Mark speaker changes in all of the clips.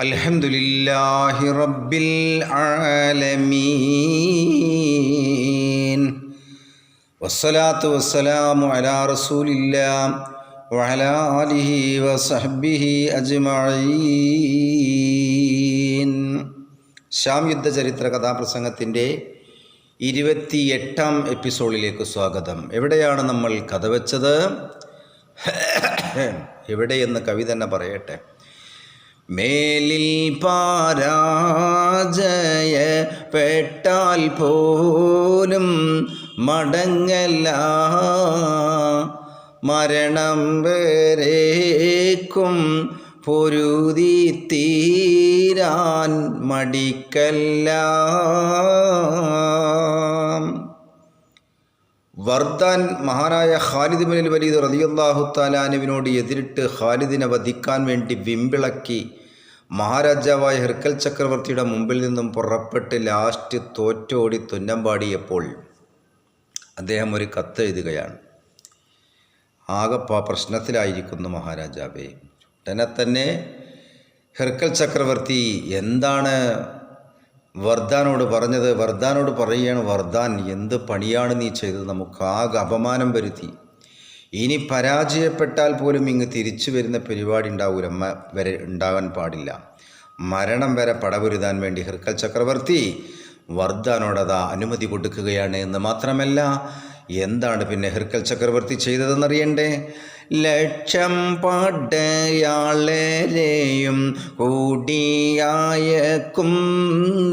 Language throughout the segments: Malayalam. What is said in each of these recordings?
Speaker 1: الحمد لله رب العالمين والصلاة والسلام على رسول الله وعلى آله وصحبه أجمعين ശ്യാം യുദ്ധ ചരിത്ര കഥാപ്രസംഗത്തിൻ്റെ ഇരുപത്തിയെട്ടാം എപ്പിസോഡിലേക്ക് സ്വാഗതം എവിടെയാണ് നമ്മൾ കഥ വെച്ചത് എവിടെയെന്ന് കവി തന്നെ പറയട്ടെ മേലിൽ പാരാജയ പാരാജയപ്പെട്ടാൽ പോലും മടങ്ങല്ല. മരണം വരേക്കും പൊരുതി തീരാൻ മടിക്കല്ല. വർദ്ധാൻ മഹാനായ ഖാലിദ് ബിൻ വലീദ് റതിയല്ലാഹു താലാനുവിനോട് എതിരിട്ട് ഖാലിദിനെ വധിക്കാൻ വേണ്ടി വിമ്പിളക്കി മഹാരാജാവായ ഹെർക്കൽ ചക്രവർത്തിയുടെ മുമ്പിൽ നിന്നും പുറപ്പെട്ട് ലാസ്റ്റ് തോറ്റോടി തുന്നമ്പാടിയപ്പോൾ അദ്ദേഹം ഒരു കത്ത് എഴുതുകയാണ്. ആകപ്പാ പ്രശ്നത്തിലായിരിക്കുന്നു മഹാരാജാവേ. ഉടനെ തന്നെ ഹെർക്കൽ ചക്രവർത്തി എന്താണ് വർദ്ധാനോട് പറഞ്ഞത്? വർദ്ധാനോട് പറയുകയാണ് വർദ്ധാൻ എന്ത് പണിയാണ് നീ ചെയ്തത്? നമുക്ക് ആകെ അപമാനം വരുത്തി. ഇനി പരാജയപ്പെട്ടാൽ പോലും ഇങ്ങ് തിരിച്ചു വരുന്ന പരിപാടി ഉണ്ടാവൂല. വരെ ഉണ്ടാകാൻ പാടില്ല. മരണം വരെ പടപൊരുതാൻ വേണ്ടി ഹൃക്കൽ ചക്രവർത്തി വർദ്ധാനോടതാ അനുമതി കൊടുക്കുകയാണ് എന്ന് മാത്രമല്ല എന്താണ് പിന്നെ ഹൃക്കൽ ചക്രവർത്തി ചെയ്തതെന്നറിയണ്ടേ? ലക്ഷം പടയാളരെയും കൂടിയായക്കും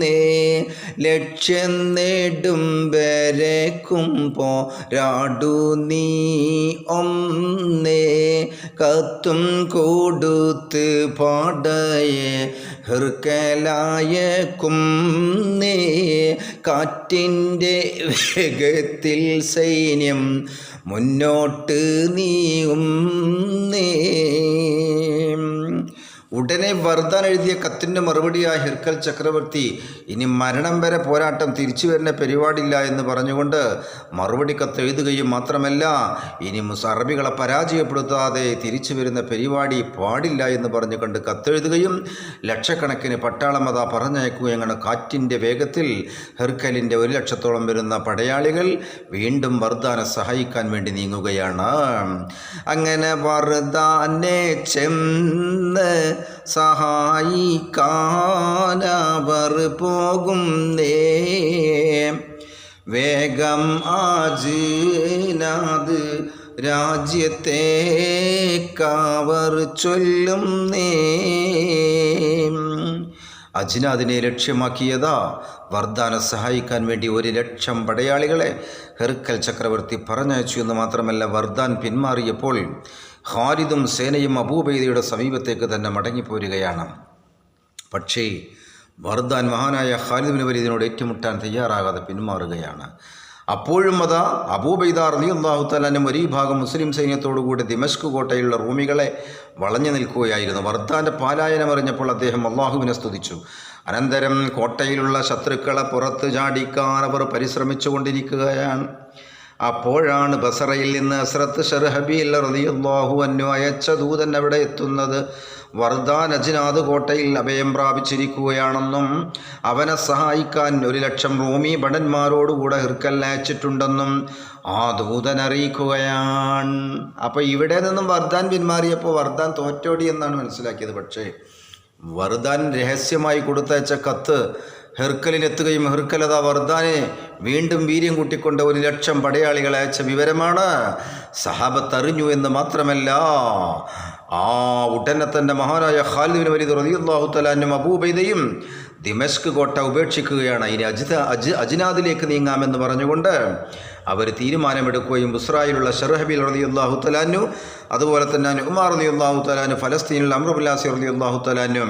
Speaker 1: നേ ലക്ഷ്യം നേടും വരക്കും പോരാടു നീ. ഒന്നേ കത്തും കൊടുത്ത് പാടയെ ഹൃക്കലായ കുന്നേ കാറ്റിന്റെ വേഗത്തിൽ സൈന്യം മുന്നോട്ട് നീയും നേ ഉടനെ വർദ്ധാൻ എഴുതിയ കത്തിന്റെ മറുപടിയായ ഹിർക്കൽ ചക്രവർത്തി ഇനി മരണം വരെ പോരാട്ടം തിരിച്ചു വരുന്ന പരിപാടിയില്ല എന്ന് പറഞ്ഞുകൊണ്ട് മറുപടി കത്ത് എഴുതുകയും മാത്രമല്ല ഇനി അറബികളെ പരാജയപ്പെടുത്താതെ തിരിച്ചു വരുന്ന പരിപാടി പാടില്ല എന്ന് പറഞ്ഞുകൊണ്ട് കത്തെഴുതുകയും ലക്ഷക്കണക്കിന് പട്ടാളമത പറഞ്ഞയക്കുകയും അങ്ങനെ കാറ്റിന്റെ വേഗത്തിൽ ഹെർക്കലിന്റെ ഒരു ലക്ഷത്തോളം വരുന്ന പടയാളികൾ വീണ്ടും വർദ്ധാനെ സഹായിക്കാൻ വേണ്ടി നീങ്ങുകയാണ്. അങ്ങനെ വർദ്ധാനെ ചെന്ന് സഹായിക്കാനവർ പോകുന്നേ. വേഗം ആജിനാത് കാവർ ചൊല്ലും നേ അജ്നാദിനെ ലക്ഷ്യമാക്കിയതാ വർദ്ധാനെ സഹായിക്കാൻ വേണ്ടി ഒരു ലക്ഷം പടയാളികളെ ഹെർക്കൽ ചക്രവർത്തി പറഞ്ഞയച്ചു എന്ന് മാത്രമല്ല വർദ്ധാൻ പിന്മാറിയപ്പോൾ ഖാലിദും സേനയും അബൂബൈദയുടെ സമീപത്തേക്ക് തന്നെ മടങ്ങിപ്പോരുകയാണ്. പക്ഷേ വർദ്ധാൻ മഹാനായ ഖാലിദിന് വലീദിനോട് ഏറ്റുമുട്ടാൻ തയ്യാറാകാതെ പിന്മാറുകയാണ്. അപ്പോഴും അതാ അബൂബൈദ റളിയല്ലാഹു തലാനും ഒരു ഭാഗം മുസ്ലിം സൈന്യത്തോടുകൂടി ദിമഷ്ക് കോട്ടയിലുള്ള റൂമികളെ വളഞ്ഞു നിൽക്കുകയായിരുന്നു. വർദ്ധാന്റെ പാലായനം അറിഞ്ഞപ്പോൾ അദ്ദേഹം അള്ളാഹുവിനെ സ്തുതിച്ചു. അനന്തരം കോട്ടയിലുള്ള ശത്രുക്കളെ പുറത്ത് ചാടിക്കാൻ അവർ പരിശ്രമിച്ചു കൊണ്ടിരിക്കുകയാണ് അപ്പോഴാണ് ബസറയിൽ നിന്ന് അസ്രത്ത് ഷർഹബിൽ റളിയല്ലാഹു അന്നു അയച്ച ദൂതൻ അവിടെ എത്തുന്നത്. വർദാൻ അജിനാദ് കോട്ടയിൽ അഭയം പ്രാപിച്ചിരിക്കുകയാണെന്നും അവനെ സഹായിക്കാൻ ഒരു ലക്ഷം റോമി ഭടന്മാരോടുകൂടെ ഹിർക്കൽ അയച്ചിട്ടുണ്ടെന്നും ആ ദൂതൻ അറിയിക്കുകയാണ്. അപ്പോൾ ഇവിടെ നിന്നും വർദ്ധാൻ പിന്മാറിയപ്പോൾ വർദ്ധാൻ തോറ്റോടി എന്നാണ് മനസ്സിലാക്കിയത്. പക്ഷേ വർദ്ധാൻ രഹസ്യമായി കൊടുത്തയച്ച കത്ത് ഹെർക്കലിനെത്തുകയും ഹെർക്കലത വർദ്ധാനെ വീണ്ടും വീര്യം കൂട്ടിക്കൊണ്ട് ഒരു ലക്ഷം പടയാളികളെ അയച്ച വിവരമാണ്. സഹാബത്ത് അറിഞ്ഞു എന്ന് മാത്രമല്ല ആ ഉടനെ തന്നെ മഹാനായ ഖാലിദിന് വലിയ റതിയുള്ളാഹു തലാനും അബൂബൈദയും ദിമഷ്ക് കോട്ട ഉപേക്ഷിക്കുകയാണ്. ഇനി അജിത അജ് അജ്നാദിലേക്ക് നീങ്ങാമെന്ന് പറഞ്ഞുകൊണ്ട് അവർ തീരുമാനമെടുക്കുകയും ബുസ്രായിലുള്ള ഷർഹബിൽ റളിയല്ലാഹു തലാനു അതുപോലെ തന്നെ ഉമാർ റളിയല്ലാഹു തലാനു ഫലസ്തീനിൽ അമ്രുബുല്ലാസി റളിയല്ലാഹു തലാനു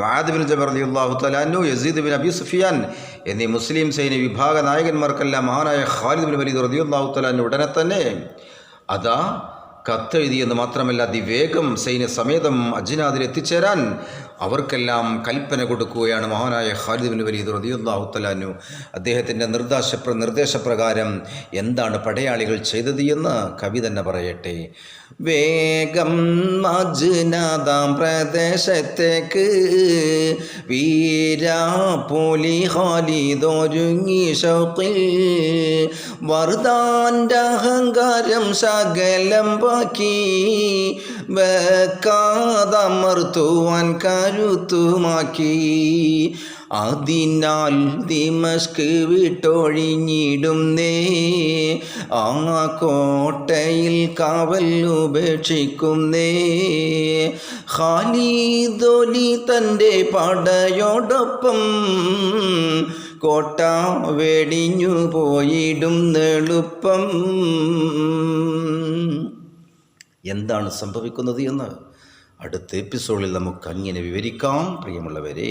Speaker 1: മഹാദ് ജബർ ജബർ റളിയല്ലാഹു തലാനു യസീദ് ബിൻ അബി സുഫിയാൻ എന്നീ മുസ്ലിം സൈന്യ വിഭാഗ നായകന്മാർക്കെല്ലാം മഹാനായ ഖാലിദ് ബിൻ വലീദ് റളിയല്ലാഹു തലാനു ഉടനെ തന്നെ അതാ കത്തെഴുതിയെന്ന് മാത്രമല്ല അതിവേഗം സൈന്യ സമേതം അജ്നാദിൽ എത്തിച്ചേരാൻ അവർക്കെല്ലാം കൽപ്പന കൊടുക്കുകയാണ് മഹാനായ ഖാലിദ് വലീദ് റളിയല്ലാഹു തലാനു അദ്ദേഹത്തിന്റെ നിർദ്ദേശ നിർദ്ദേശപ്രകാരം എന്താണ് പടയാളികൾ ചെയ്തത് എന്ന് കവി തന്നെ പറയട്ടെ. വേഗം മജ്നാദാം പ്രദേശത്തേക്ക് വീരാപോലി ഹാലിതൊരുങ്ങി ഷൗക്കിൽ വർദാന്റെ അഹങ്കാരം ശകലം ബാക്കി വെക്കാതമർത്തുവാൻ കരുത്തുമാക്കി അതിനാൽ ദിമസ്ക് വിട്ടൊഴിഞ്ഞിടുന്നേ ആ കോട്ടയിൽ കാവൽ ഉപേക്ഷിക്കുന്നേ ഖാലിദൊലി തന്റെ പടയോടൊപ്പം കോട്ട വെടിഞ്ഞു പോയിടും എളുപ്പം എന്താണ് സംഭവിക്കുന്നത് എന്ന്? അടുത്ത എപ്പിസോഡിൽ നമുക്ക് അങ്ങനെ വിവരിക്കാം. പ്രിയമുള്ളവരെ